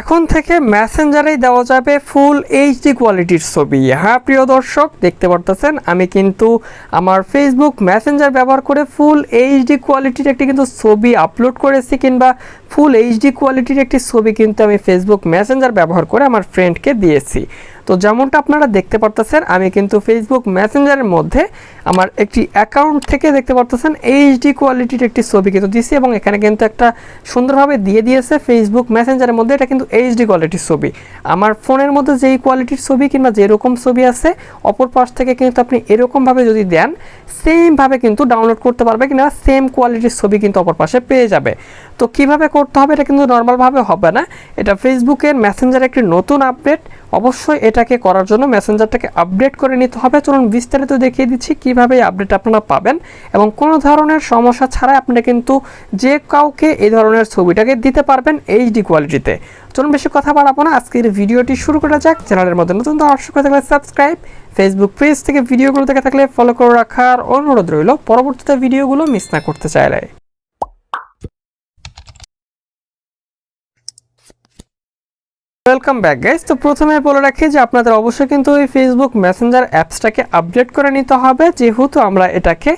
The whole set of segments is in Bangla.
এখন থেকে মেসেঞ্জারেই দেওয়া যাবে ফুল এইচডি কোয়ালিটির ছবি। হ্যাঁ প্রিয় দর্শক, দেখতে পারতেছেন, আমি কিন্তু আমার ফেসবুক মেসেঞ্জার ব্যবহার করে ফুল এইচডি কোয়ালিটির একটি কিন্তু ছবি আপলোড করেছি কিংবা ফুল এইচডি কোয়ালিটির একটি ছবি কিন্তু আমি ফেসবুক মেসেঞ্জার ব্যবহার করে আমার ফ্রেন্ডকে দিয়েছি। তো যেমনটা আপনারা দেখতে পারতেছেন, আমি কিন্তু ফেসবুক মেসেঞ্জারের মধ্যে আমার একটি অ্যাকাউন্ট থেকে দেখতে পারতেছেন এইচডি কোয়ালিটির একটি ছবি কিন্তু দিয়েছি এবং এখানে কিন্তু একটা সুন্দরভাবে দিয়ে দিয়েছে ফেসবুক মেসেঞ্জারের মধ্যে, এটা কিন্তু এইচডি কোয়ালিটির ছবি। আমার ফোনের মধ্যে যেই কোয়ালিটির ছবি কিংবা যেরকম ছবি আছে, অপর পাশ থেকে কিন্তু আপনি এরকমভাবে যদি দেন সেমভাবে কিন্তু ডাউনলোড করতে পারবে কিনা সেম কোয়ালিটির ছবি কিন্তু অপর পাশে পেয়ে যাবে। তো কীভাবে করতে হবে, এটা কিন্তু নর্মালভাবে হবে না। এটা ফেসবুকের মেসেঞ্জার একটি নতুন আপডেট অবশ্যই এটাকে করার জন্য মেসেঞ্জারটাকে আপডেট করে নিতে হবে। চলুন বিস্তারিত দেখিয়ে দিচ্ছি কীভাবে আপডেট আপনারা পাবেন এবং কোনো ধরনের সমস্যা ছাড়াই আপনারা কিন্তু যে কাউকে এই ধরনের ছবিটাকে দিতে পারবেন এইচডি কোয়ালিটিতে চলুন বেশি কথা বাড়াবো না, আজকের ভিডিওটি শুরু করা যাক। চ্যানেলের মধ্যে নতুন দর্শক থাকলে সাবস্ক্রাইব ফেসবুক পেজ থেকে ভিডিওগুলো দেখে থাকলে ফলো করে রাখার অনুরোধ রইল। পরবর্তীতে ভিডিওগুলো মিস না করতে চাইলে। ওয়েলকাম ব্যাক গাইস তো প্রথমে বলে রাখি যে আপনাদের অবশ্যই কিন্তু ওই ফেসবুক মেসেঞ্জার অ্যাপসটাকে আপডেট করে নিতে হবে। যেহেতু আমরা এটাকে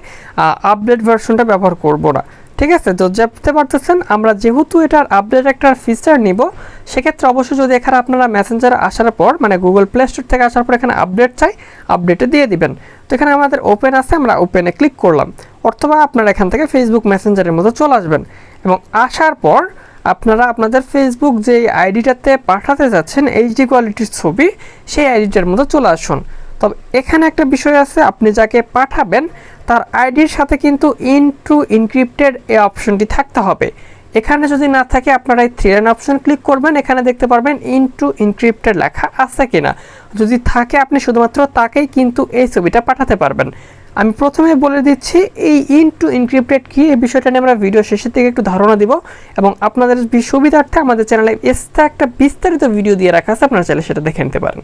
আপডেট ভার্সনটা ব্যবহার করব না। ঠিক আছে? তো জানতে পারতেছেন, আমরা যেহেতু এটার আপডেট একটা ফিচার নিব, সেক্ষেত্রে অবশ্যই যদি এখানে আপনারা মেসেঞ্জার আসার পর মানে গুগল প্লে স্টোর থেকে আসার পর এখানে আপডেট চাই আপডেটে দিয়ে দিবেন। তো এখানে আমাদের ওপেন আছে, আমরা ওপেনে ক্লিক করলাম। অথবা আপনারা এখান থেকে ফেসবুক মেসেঞ্জারের মতো চলে আসবেন। এবং আসার পর আপনারা আপনাদের ফেসবুক যে আইডিটাতে পাঠাতে যাচ্ছেন এইচডি কোয়ালিটির ছবি, সেই আইডিটার মতো চলে আসুন। তবে এখানে একটা বিষয় আছে, আপনি যাকে পাঠাবেন, তার আইডির সাথে কিন্তু ইন টু ইনক্রিপ্টেড এই অপশনটি থাকতে হবে। এখানে যদি না থাকে, আপনারা এই থ্রি লাইন অপশন ক্লিক করবেন, এখানে দেখতে পারবেন ইন টু ইনক্রিপ্টেড লেখা আছে কিনা। যদি থাকে, আপনি শুধুমাত্র তাকেই কিন্তু এই ছবিটা পাঠাতে পারবেন। আমি প্রথমে বলে দিচ্ছি, এই ইন টু ইনক্রিপ্টেড কি এই বিষয়টা নিয়ে আমরা ভিডিও শেষের থেকে একটু ধারণা দিব এবং আপনাদের সুবিধার্থে আমাদের চ্যানেলে এক্সট্রা একটা বিস্তারিত ভিডিও দিয়ে রাখা আছে, আপনারা চাইলে সেটা দেখে নিতে পারেন।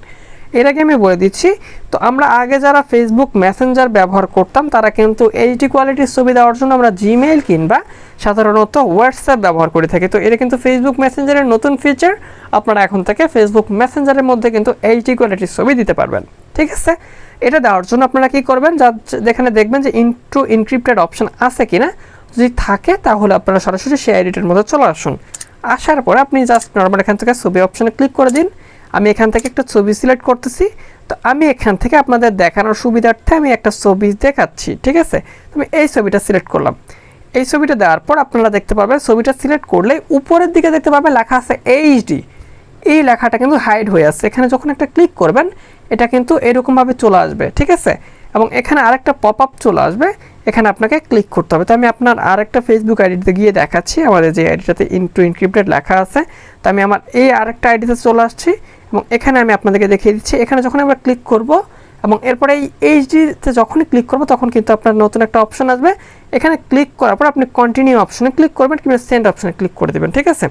এর আগে আমি বলে দিচ্ছি, তো আমরা আগে যারা ফেসবুক মেসেঞ্জার ব্যবহার করতাম, তারা কিন্তু এইচডি কোয়ালিটির ছবি দেওয়ার জন্য আমরা জিমেইল কিংবা সাধারণত হোয়াটসঅ্যাপ ব্যবহার করে থাকি। তো এটা কিন্তু ফেসবুক মেসেঞ্জারের নতুন ফিচার আপনারা এখন থেকে ফেসবুক মেসেঞ্জারের মধ্যে কিন্তু এইচডি কোয়ালিটির ছবি দিতে পারবেন। ঠিক আছে? এটা দেওয়ার জন্য আপনারা কি করবেন? যা যেখানে দেখবেন যে ইন্টু ইনক্রিপ্টেড অপশন আছে কিনা, যদি থাকে তাহলে আপনারা সরাসরি সেই আইডিটার মধ্যে চলে আসুন। আসার পরে আপনি জাস্ট নর্মাল এখান থেকে ছবি অপশনে ক্লিক করে দিন। আমি এখান থেকে একটা ছবি সিলেক্ট করতেছি। তো আমি এখান থেকে আপনাদের দেখানোর সুবিধার্থে আমি একটা ছবি দেখাচ্ছি, ঠিক আছে? আমি এই ছবিটা সিলেক্ট করলাম। এই ছবিটা দেওয়ার পর আপনারা দেখতে পাবেন ছবিটা সিলেক্ট করলে উপরের দিকে দেখতে পাবেন লেখা আছে এইচডি এই লেখাটা কিন্তু হাইড হয়ে আছে। এখানে যখন একটা ক্লিক করবেন এটা কিন্তু এরকমভাবে চলে আসবে, ঠিক আছে? এবং এখানে আরেকটা পপ আপ চলে আসবে, এখানে আপনাকে ক্লিক করতে হবে। তো আমি আপনার আরেকটা ফেসবুক আইডিতে গিয়ে দেখাচ্ছি আমাদের যে আইডিটাতে ইনটু ইনক্রিপ্টেড লেখা আছে। তো আমি আমার এই আরেকটা আইডিতে চলে আসছি এবং এখানে আমি আপনাদেরকে দেখিয়ে দিচ্ছি। এখানে যখন আমরা ক্লিক করব এবং এরপরে এই এইচডিতে যখনই ক্লিক করব, তখন কিন্তু আপনার নতুন একটা অপশন আসবে। এখানে ক্লিক করার পর আপনি কন্টিনিউ অপশনে ক্লিক করবেন কিংবা সেন্ড অপশনে ক্লিক করে দেবেন, ঠিক আছে?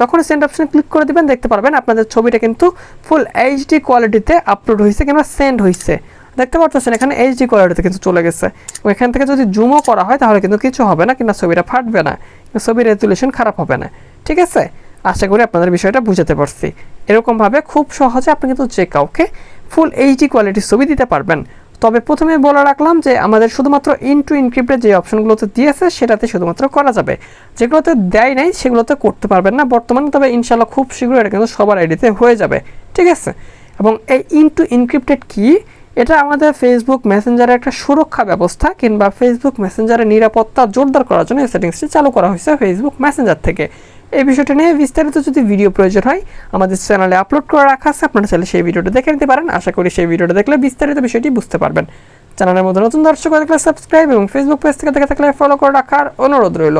যখন সেন্ড অপশনে ক্লিক করে দিবেন, দেখতে পারবেন আপনাদের ছবিটা কিন্তু ফুল এইচডি কোয়ালিটিতে আপলোড হয়েছে কিংবা সেন্ড হয়েছে দেখতে পাচ্ছেন এখানে এইচডি কোয়ালিটিতে কিন্তু চলে গেছে। এখান থেকে যদি জুমও করা হয়, তাহলে কিন্তু কিছু হবে না কিংবা ছবিটা ফাটবে না। ছবির রেজুলেশন খারাপ হবে না, ঠিক আছে? আশা করি আপনাদের বিষয়টা বুঝাতে পারছি। এরকমভাবে খুব সহজে আপনি কিন্তু যে কাউকে ফুল এইচডি কোয়ালিটির ছবি দিতে পারবেন। তবে প্রথমে বলে রাখলাম যে, আমাদের শুধুমাত্র ইন টু ইনক্রিপ্টেড যে অপশনগুলোতে দিয়েছে, সেটাতে শুধুমাত্র করা যাবে। যেগুলোতে দেয় নাই, সেগুলোতে করতে পারবেন না বর্তমানে, তবে ইনশাল্লাহ খুব শীঘ্রই এটা কিন্তু সবার আইডিতে হয়ে যাবে। ঠিক আছে? এবং এই ইন টু ইনক্রিপ্টেড কি? এটা আমাদের ফেসবুক মেসেঞ্জারের একটা সুরক্ষা ব্যবস্থা কিংবা ফেসবুক মেসেঞ্জারের নিরাপত্তা জোরদার করার জন্য এই সেটিংসটি চালু করা হয়েছে ফেসবুক মেসেঞ্জার থেকে। এই বিষয়টা নিয়ে বিস্তারিত যদি ভিডিও প্রয়োজন হয়, আমাদের চ্যানেলে আপলোড করে রাখা আছে, আপনারা চাইলে সেই ভিডিওটা দেখে নিতে পারেন। আশা করি সেই ভিডিওটা দেখলে বিস্তারিত বিষয়টি বুঝতে পারবেন। চ্যানেলের মধ্যে নতুন দর্শক দেখলে সাবস্ক্রাইব এবং ফেসবুক পেজ থেকে দেখে থাকলে ফলো করে রাখার অনুরোধ রইল।